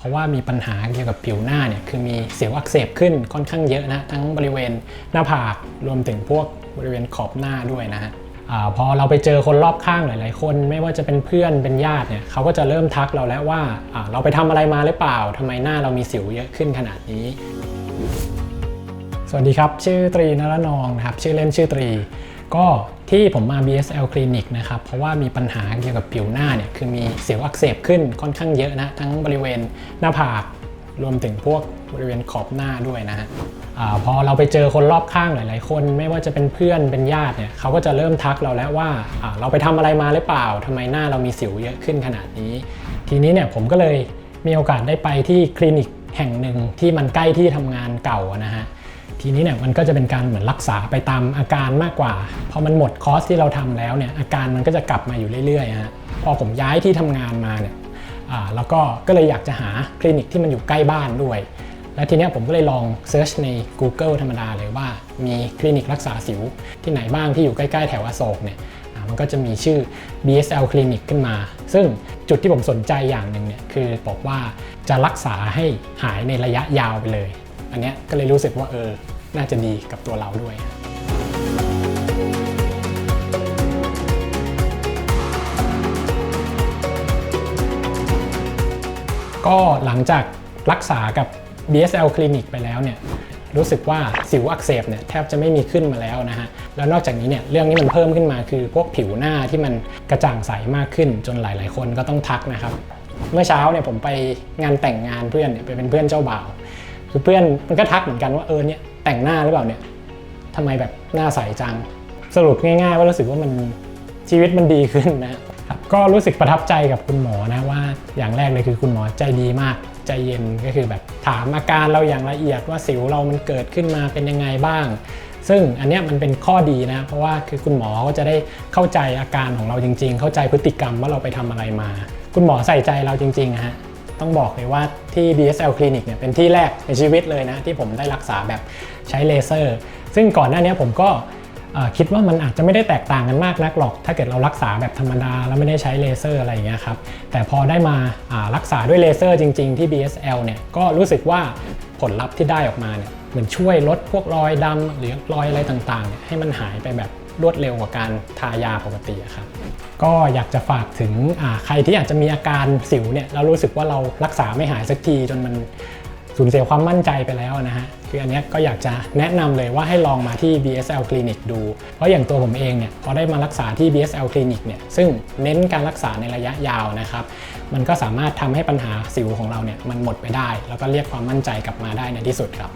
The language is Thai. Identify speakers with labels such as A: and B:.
A: เพราะว่ามีปัญหาเกี่ยวกับผิวหน้าเนี่ยคือมีเสียวอักเสบขึ้นค่อนข้างเยอะนะ ทั้งบริเวณหน้าผากรวมถึงพวกบริเวณขอบหน้าด้วยนะฮะอพอเราไปเจอคนรอบข้างหลาย ๆ คน ไม่ว่าจะเป็นเพื่อนเป็นญาติเนี่ยเขาก็จะเริ่มทักเราแล้วว่าอ่าเราไปทำอะไรมาหรือเปล่าทำไมหน้าเรามีสิวเยอะขึ้นขนาดนี้ สวัสดีครับ ชื่อตรีนรนองนะครับชื่อเล่นชื่อตรี ก็ ที่ผมมา BSL Clinic นะครับ เพราะว่ามีปัญหาเกี่ยวกับผิวหน้าเนี่ยคือมีเสียวอักเสบขึ้นค่อนข้างเยอะนะ ทั้งบริเวณหน้าผากรวมถึงพวกบริเวณขอบหน้าด้วยนะฮะพอเราไปเจอคนรอบข้างหลาย ๆ คน ไม่ว่าจะเป็นเพื่อนเป็นญาติเนี่ยเขาก็จะเริ่มทักเราแล้วว่าอ่าเราไปทำอะไรมาหรือเปล่าทำไมหน้าเรามีสิวเยอะขึ้นขนาดนี้ ทีนี้เนี่ยผมก็เลยมีโอกาสได้ไปที่คลินิกแห่งหนึ่งที่มันใกล้ที่ทำงานเก่านะฮะ ทีนี้เนี่ยมันก็จะเป็นการเหมือนรักษาไปตามอาการมากกว่า พอมันหมดคอสที่เราทำแล้วเนี่ยอาการมันก็จะกลับมาอยู่เรื่อยๆฮะพอผมย้ายที่ทำงานมาเนี่ยอ่าแล้วก็ก็เลยอยากจะหาคลินิกที่มันอยู่ใกล้บ้านด้วย และทีนี้ผมก็เลยลองเซิร์ชใน Google ธรรมดาเลยว่ามีคลินิกรักษาสิวที่ไหนบ้างที่อยู่ใกล้ๆแถวอโศกเนี่ยมันก็จะมีชื่อ BSL Clinic ขึ้นมา ซึ่งจุดที่ผมสนใจอย่างหนึ่งเนี่ยคือบอกว่าจะรักษาให้หายในระยะยาวไปเลย อันเนี้ยก็เลยรู้สึกว่าเออ น่าจะดีกับตัวเราด้วยก็หลังจากรักษากับ BSL Clinic ไปแล้วเนี่ยรู้สึกว่าสิวอักเสบเนี่ยแทบจะไม่มีขึ้นมาแล้วนะฮะ แล้วนอกจากนี้เนี่ยเรื่องที่มันเพิ่มขึ้นมาคือพวกผิวหน้าที่มันกระจ่างใสมากขึ้นจนหลาย ๆ คนก็ต้องทักนะครับ เมื่อเช้าเนี่ยผมไปงานแต่งงานเพื่อนเนี่ยไปเป็นเพื่อนเจ้าบ่าว คือเพื่อนมันก็ทักเหมือนกันว่าเออเนี่ยแต่งหน้าหรือเปล่าเนี่ยทำไมแบบหน้าใสจัง สรุปง่าย ๆ ว่ารู้สึกว่ามันชีวิตมันดีขึ้นนะครับก็รู้สึกประทับใจกับคุณหมอนะว่า อย่างแรกเลยคือคุณหมอใจดีมาก ใจเย็นก็คือแบบถามอาการเราอย่างละเอียดว่าสิวเรามันเกิดขึ้นมาเป็นยังไงบ้าง ซึ่งอันเนี้ยมันเป็นข้อดีนะ เพราะว่าคือคุณหมอก็จะได้เข้าใจอาการของเราจริง ๆ เข้าใจพฤติกรรมว่าเราไปทำอะไรมา คุณหมอใส่ใจเราจริงๆฮะ ต้องบอกเลยว่าที่ BSL Clinic เนี่ยเป็นที่แรกในชีวิตเลยนะ ที่ผมได้รักษาแบบใช้เลเซอร์ ซึ่งก่อนหน้านี้ผมก็คิดว่ามันอาจจะไม่ได้แตกต่างกันมากนักหรอก ถ้าเกิดเรารักษาแบบธรรมดา แล้วไม่ได้ใช้เลเซอร์อะไรอย่างเงี้ยครับ แต่พอได้มารักษาด้วยเลเซอร์จริง ๆ ที่ BSL เนี่ย ก็รู้สึกว่าผลลัพธ์ที่ได้ออกมาเนี่ย เหมือนช่วยลดพวกรอยดำหรือรอยอะไรต่างๆ ให้มันหายไปแบบ รวดเร็วกว่าการทายาปกติครับก็อยากจะฝากถึงใครที่อาจจะมีอาการสิวเนี่ยแล้วรู้สึกว่าเรารักษาไม่หายสักทีจนมันสูญเสียความมั่นใจไปแล้วนะฮะคืออันนี้ก็อยากจะแนะนำเลยว่าให้ลองมาที่ BSL Clinic ดู เพราะอย่างตัวผมเองเนี่ยพอได้มารักษาที่ BSL Clinic เนี่ยซึ่งเน้นการรักษาในระยะยาวนะครับ มันก็สามารถทำให้ปัญหาสิวของเราเนี่ยมันหมดไปได้ แล้วก็เรียกความมั่นใจกลับมาได้ในที่สุดครับ